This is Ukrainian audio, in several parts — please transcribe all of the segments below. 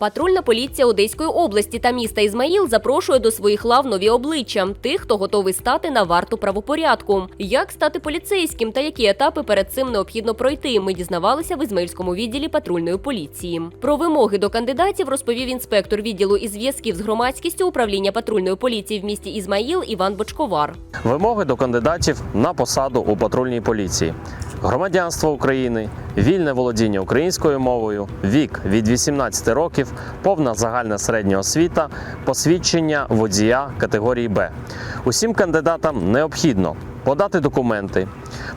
Патрульна поліція Одеської області та міста Ізмаїл запрошує до своїх лав нові обличчя тих, хто готовий стати на варту правопорядку. Як стати поліцейським та які етапи перед цим необхідно пройти? Ми дізнавалися в Ізмаїльському відділі патрульної поліції. Про вимоги до кандидатів розповів інспектор відділу із зв'язків з громадськістю управління патрульної поліції в місті Ізмаїл Іван Бочковар. Вимоги до кандидатів на посаду у патрульній поліції. Громадянство України, вільне володіння українською мовою, вік від 18 років, повна загальна середня освіта, посвідчення водія категорії Б. Усім кандидатам необхідно подати документи,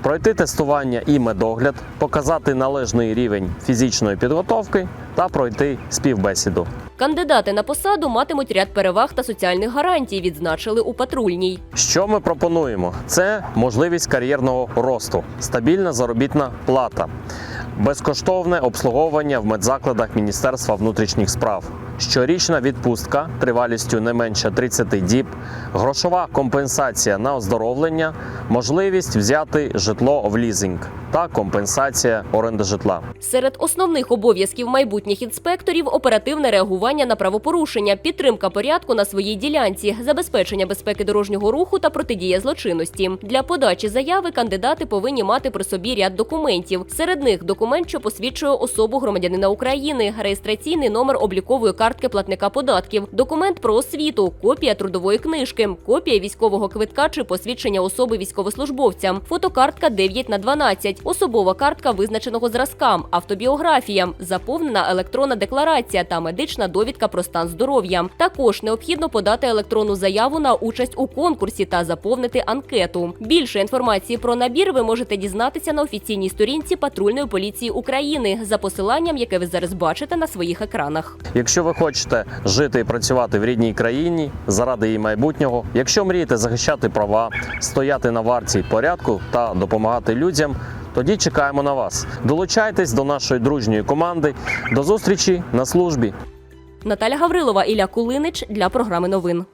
пройти тестування і медогляд, показати належний рівень фізичної підготовки та пройти співбесіду. Кандидати на посаду матимуть ряд переваг та соціальних гарантій, відзначили у патрульній. Що ми пропонуємо? Це можливість кар'єрного росту, стабільна заробітна плата, безкоштовне обслуговування в медзакладах Міністерства внутрішніх справ, щорічна відпустка тривалістю не менше 30 діб, грошова компенсація на оздоровлення, можливість взяти житло в лізинг та компенсація оренди житла. Серед основних обов'язків майбутніх інспекторів оперативне реагування на правопорушення, підтримка порядку на своїй ділянці, забезпечення безпеки дорожнього руху та протидія злочинності. Для подачі заяви кандидати повинні мати при собі ряд документів. Серед них документ, що посвідчує особу громадянина України, реєстраційний номер облікової картки платника податків, документ про освіту, копія трудової книжки, копія військового квитка чи посвідчення особи військовослужбовця, фотокартка 9 на 12, особова картка визначеного зразка, автобіографія, заповнена електронна декларація та медична довідка про стан здоров'я. Також необхідно подати електронну заяву на участь у конкурсі та заповнити анкету. Більше інформації про набір ви можете дізнатися на офіційній сторінці патрульної поліції України за посиланням, яке ви зараз бачите на своїх екранах. Якщо ви хочете жити і працювати в рідній країні заради її майбутнього, якщо мрієте захищати права, стояти на варті порядку та допомагати людям. Тоді чекаємо на вас. Долучайтесь до нашої дружньої команди. До зустрічі на службі. Наталя Гаврилова, Ілля Кулинич для програми новин.